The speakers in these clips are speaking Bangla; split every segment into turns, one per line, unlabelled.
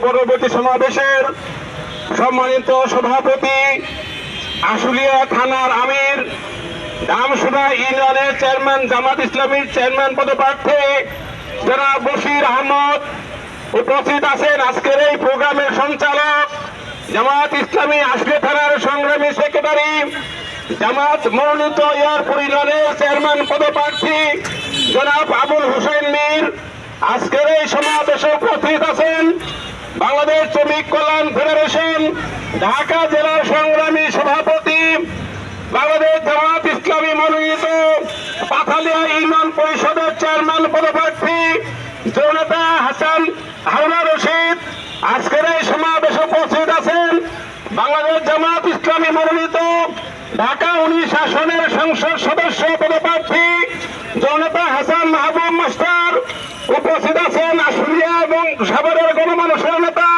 পরবর্তী সমাবেশের সম্মানিত সভাপতি আশুলিয়া থানার আমির দামসুনা ইউনিয়নের চেয়ারম্যান জামাত ইসলামীর চেয়ারম্যান পদপ্রার্থী জনাব বশির আহমদ উপস্থিত আছেন আজকের এই প্রোগ্রামের সঞ্চালক জামাত ইসলামী আশুলিয়া থানার সংগ্রামী সেক্রেটারি জামাত মনোনীত এয়ারপুর ইউনিয়নের চেয়ারম্যান পদপ্রার্থী জনাব আবুল হোসেন আজকের এই সমাবেশে উপস্থিত আছেন বাংলাদেশ শ্রমিক কল্যাণ ফেডারেশন, ঢাকা জেলার সংগ্রামী সভাপতি, বাংলাদেশ জামাত ইসলামী মনোনীত পাথালিয়া ইউনিয়ন পরিষদের চেয়ারম্যান পদপ্রার্থী, জনতা হাসান হারুনা রশিদ। আজকের এই সমাবেশে উপস্থিত আছেন বাংলাদেশ জামাত ইসলামী মনোনীত ঢাকা উনিশ আসনের সংসদ সদস্য পদপ্রার্থী জনতা হাসান মাহবুব মাস্টার আশুলিয়া এবং সাভারের গণমানুষের নেতা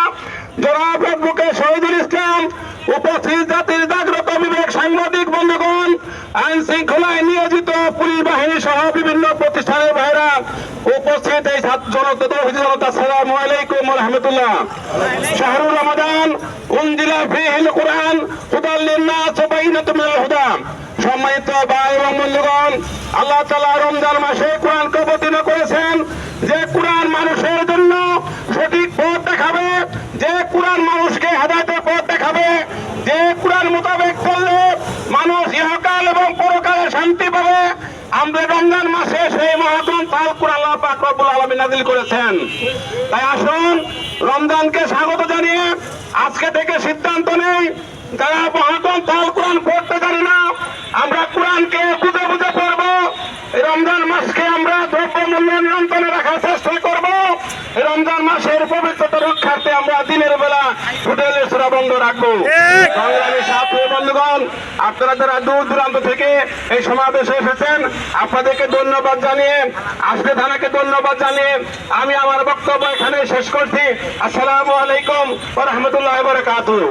জনাব শহীদুল ইসলাম, উপস্থিত জাতির জাগ্রত বিবেক সাংবাদিক বন্ধুগণ, আইন শৃঙ্খলায় নিয়োজিত পুলিশ বাহিনী সহ বিভিন্ন প্রতিষ্ঠানের ভাইরা উপস্থিত এই জনতা সালামু আলাইকুম রহমতুল্লাহ শাহরুর রমাদান উনজিলা ফিহিল কোরআন, হুদাল লিন্নাস ওয়া বাইনাতুম মিনাল হুদা। সম্মানিত ভাই এবং বন্ধুগণ, আল্লাহ রমজান মাসে কোরআনকে অবতীর্ণ করেছেন যে কোরআন মানুষের জন্য সঠিক পথ দেখাবে মানুষকে হেদায়তের পথ দেখাবে, যে মোতাবেক চললে মানুষ ইহকাল এবং পরকালে শান্তি পাবে। আমরা রমজান মাসে সেই মহাগ্রন্থ আল পাক রব্বুল করেছেন। তাই আসুন, রমজানকে স্বাগত জানিয়ে আজকে থেকে সিদ্ধান্ত নেই। যারা মহাগ্রন্থ আল কোরআন পড়তে জানি না, আমরা কোরআনকে দিনের বেলা হোটেলের সুরা বন্ধ রাখব। সংগ্রামী বন্ধুগণ আপনারা যারা দূর দূরান্ত থেকে এই সমাবেশে এসেছেন আপনাদেরকে ধন্যবাদ জানিয়ে আজকে থানাকে ধন্যবাদ জানিয়ে আমি আমার বক্তব্য এখানে শেষ করছি। আসসালামু আলাইকুম রহমতুল্লাহ বরকাতুহ।